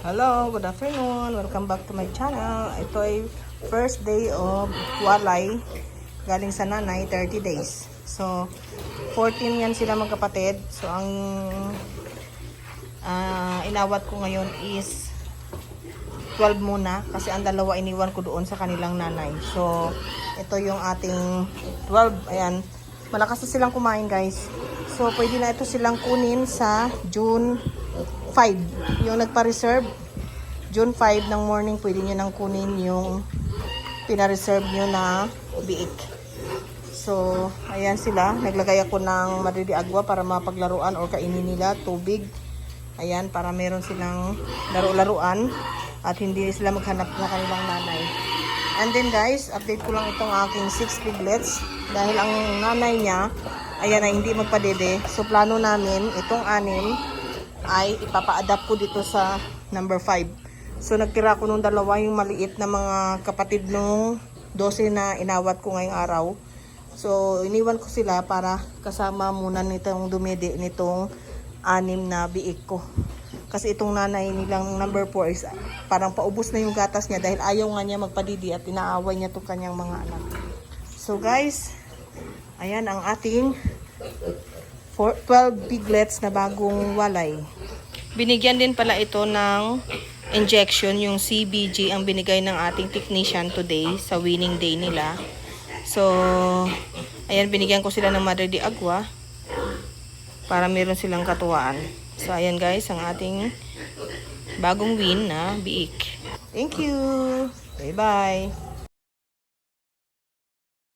Hello, good afternoon. Welcome back to my channel. Ito ay first day of walay galing sa nanay, 30 days. So, 14 yan sila magkapatid. So, ang ah, inawat ko ngayon is 12 muna kasi ang dalawa iniwan ko doon sa kanilang nanay. So, ito yung ating 12. Ayan. Malakas na silang kumain, guys. So, pwede na ito silang kunin sa June 5. Yung nagpa-reserve, June 5 ng morning, pwede nyo nang kunin yung pina-reserve nyo na biik. So, ayan sila. Naglagay ako ng madidi agwa para mapaglaruan or kainin nila tubig. Ayan, para meron silang laro-laruan at hindi sila maghanap ng kanilang nanay. And then guys, update ko lang itong aking 6 piglets dahil ang nanay niya, ayan ay hindi magpadede. So, plano namin, itong anim ay ipapa-adapt ko dito sa number 5. So, nagtira ko nung dalawa yung maliit na mga kapatid nung 12 na inawat ko ngayong araw. So, iniwan ko sila para kasama muna nitong dumede nitong anim na biik ko. Kasi itong nanay nilang number 4 is parang paubos na yung gatas niya dahil ayaw nga niya magpadidi at inaaway niya itong kanyang mga anak. So guys, ayan ang ating four- 12 piglets na bagong walay. Binigyan din pala ito ng injection, yung CBG ang binigay ng ating technician today sa winning day nila. So, ayan, binigyan ko sila ng Madre de Agua para meron silang katuwaan. So, ayan guys, ang ating bagong win na biik. Thank you! Bye-bye!